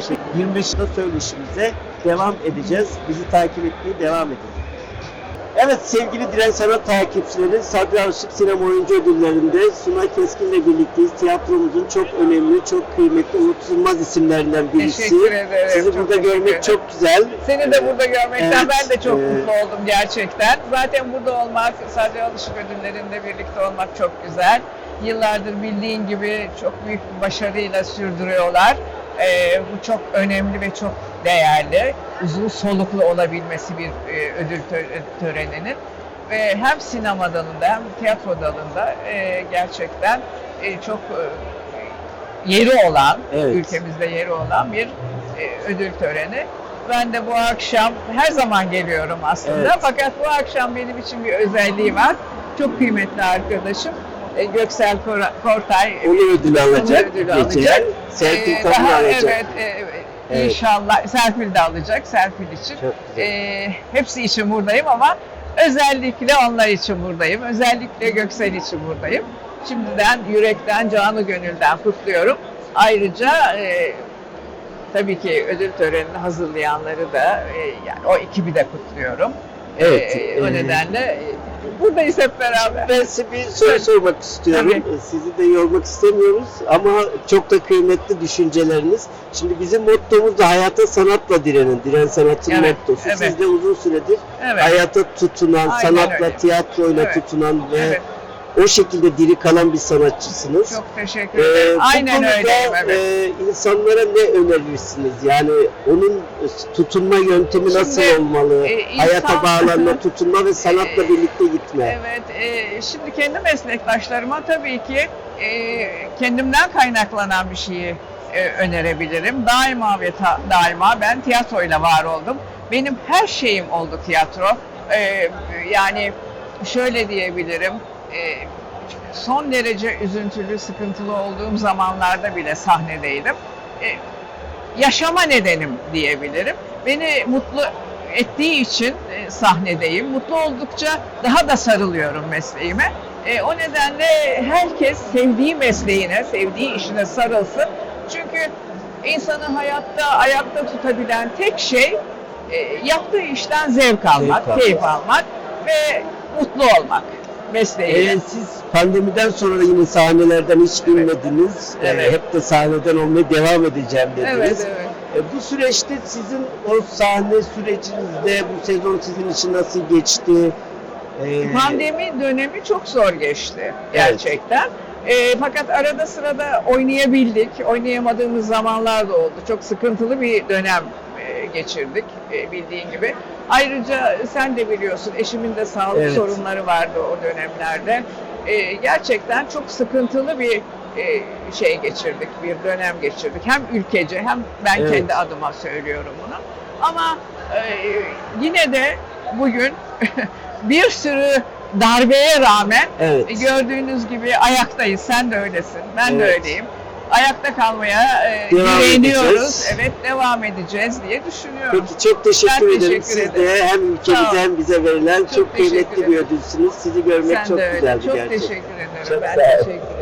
teşekkür 25 yılda söyleşimize devam edeceğiz. Bizi takip etmeye devam edin. Evet sevgili Diren Sanat takipçileri Sabri Alışık Sinema Oyuncu Ödülleri'nde Sunay Keskin'le birlikteyiz. Tiyatromuzun çok önemli, çok kıymetli, unutulmaz isimlerinden birisi. Teşekkür ederim, Sizi çok burada görmek ederim. çok güzel. Seni de burada görmekten Evet, ben de çok e, mutlu oldum gerçekten. Zaten burada olmak, Sadri Alışık ödüllerinde birlikte olmak çok güzel. Yıllardır bildiğin gibi çok büyük bir başarıyla sürdürüyorlar. E, bu çok önemli ve çok değerli. Uzun soluklu olabilmesi bir e, ödül tö- töreninin. Ve hem sinema dalında hem tiyatro dalında e, gerçekten e, çok e, yeri olan, Evet. ülkemizde yeri olan bir e, ödül töreni. Ben de bu akşam her zaman geliyorum aslında Evet. fakat bu akşam benim için bir özelliği var. Çok kıymetli arkadaşım e, Göksel Kor- Kortay Onur ödülü alacak. ödülü Gece. alacak. Serpil Ee, Tanrı alacak. Evet, e, Evet. inşallah Serpil de alacak Serpil için. Ee, hepsi için buradayım ama özellikle onlar için buradayım. Özellikle Göksel için buradayım. Şimdiden yürekten, canı gönülden kutluyorum. Ayrıca e, tabii ki ödül törenini hazırlayanları da e, yani o ekibi de kutluyorum. Evet, Ee, o e, nedenle e, buradayız hep beraber. Ben size bir soru sormak istiyorum. Tabii. Sizi de yormak istemiyoruz ama çok da kıymetli düşünceleriniz. Şimdi bizim mottomuz da hayata sanatla direnin. Diren sanatın Evet, mottosu. evet. Siz de uzun süredir Evet. hayata tutunan, Aynen sanatla, öyle. tiyatroyla Evet. tutunan ve Evet. O şekilde diri kalan bir sanatçısınız. Çok teşekkür Ee, ederim. bu Aynen öyleyim. Evet. e, insanlara ne önerirsiniz? Yani onun tutunma yöntemi nasıl Şimdi, olmalı? e, insan- Hayata bağlanma, tutunma ve sanatla E, birlikte gitme. Evet, e, şimdi kendi meslektaşlarıma tabii ki e, kendimden kaynaklanan bir şeyi e, önerebilirim. Daima ve ta- daima ben tiyatroyla var oldum. Benim her şeyim oldu tiyatro. E, yani şöyle diyebilirim, e, son derece üzüntülü, sıkıntılı olduğum zamanlarda bile sahnedeydim. E, yaşama nedenim diyebilirim. Beni mutlu ettiği için e, sahnedeyim. Mutlu oldukça daha da sarılıyorum mesleğime. E, o nedenle herkes sevdiği mesleğine, sevdiği işine sarılsın. Çünkü insanı hayatta, ayakta tutabilen tek şey e, yaptığı işten zevk almak, almak. keyif almak ve mutlu olmak mesleğiyle. Ee, siz pandemiden sonra yine sahnelerden hiç Evet. inmediniz. Ee, Evet. hep de sahneden olmaya devam edeceğim dediniz. Evet, evet. Ee, bu süreçte sizin o sahne sürecinizde bu sezon sizin için nasıl geçti? Ee, Pandemi dönemi çok zor geçti gerçekten. Ee, fakat arada sırada oynayabildik. Oynayamadığımız zamanlar da oldu. Çok sıkıntılı bir dönem e, geçirdik e, bildiğin gibi. Ayrıca sen de biliyorsun eşimin de sağlık Evet. sorunları vardı o dönemlerde. Ee, gerçekten çok sıkıntılı bir e, şey geçirdik, bir dönem geçirdik. Hem ülkece hem ben Evet. kendi adıma söylüyorum bunu. Ama e, yine de bugün bir sürü darbeye rağmen Evet. e, gördüğünüz gibi ayaktayız. Sen de öylesin. Ben de Evet. öyleyim. Ayakta kalmaya e, Devam direniyoruz. edeceğiz. Evet, devam edeceğiz diye düşünüyorum. Peki çok teşekkür Ben ederim. teşekkür Siz ederim. de hem ülkemize hem bize verilen çok, Çok kıymetli bir ederim. ödülsünüz. Sizi görmek Sen çok güzeldi Çok gerçekten. teşekkür ederim. Çok ben teşekkür